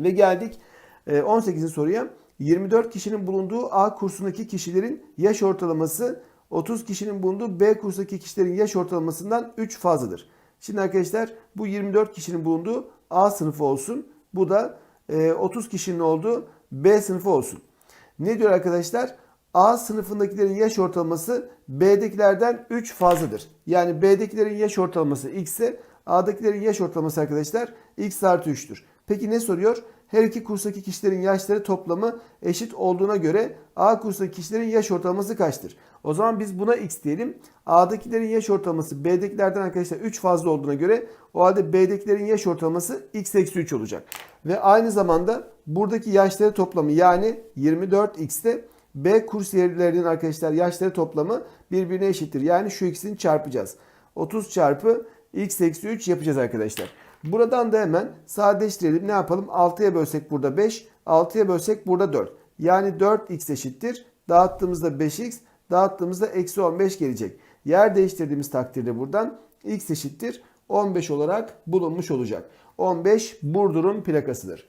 Ve geldik e, 18. soruya. 24 kişinin bulunduğu A kursundaki kişilerin yaş ortalaması 30 kişinin bulunduğu B kursundaki kişilerin yaş ortalamasından 3 fazladır. Şimdi arkadaşlar bu 24 kişinin bulunduğu A sınıfı olsun. Bu da e, 30 kişinin olduğu B sınıfı olsun. Ne diyor arkadaşlar? A sınıfındakilerin yaş ortalaması B'dekilerden 3 fazladır. Yani B'dekilerin yaş ortalaması X ise A'dakilerin yaş ortalaması arkadaşlar X artı 3'tür. Peki ne soruyor? Her iki kurstaki kişilerin yaşları toplamı eşit olduğuna göre A kursundaki kişilerin yaş ortalaması kaçtır? O zaman biz buna X diyelim. A'dakilerin yaş ortalaması B'dekilerden arkadaşlar 3 fazla olduğuna göre o halde B'dekilerin yaş ortalaması X eksi 3 olacak. Ve aynı zamanda buradaki yaşları toplamı yani 24X'te B kursiyerlerinin arkadaşlar yaşları toplamı birbirine eşittir. Yani şu ikisini çarpacağız. 30 çarpı x eksi 3 yapacağız arkadaşlar. Buradan da hemen sadeleştirelim. Ne yapalım? 6'ya bölsek burada 5. 6'ya bölsek burada 4. Yani 4x eşittir. Dağıttığımızda 5x. Dağıttığımızda eksi 15 gelecek. Yer değiştirdiğimiz takdirde buradan x eşittir. 15 olarak bulunmuş olacak. 15 Burdur'un plakasıdır.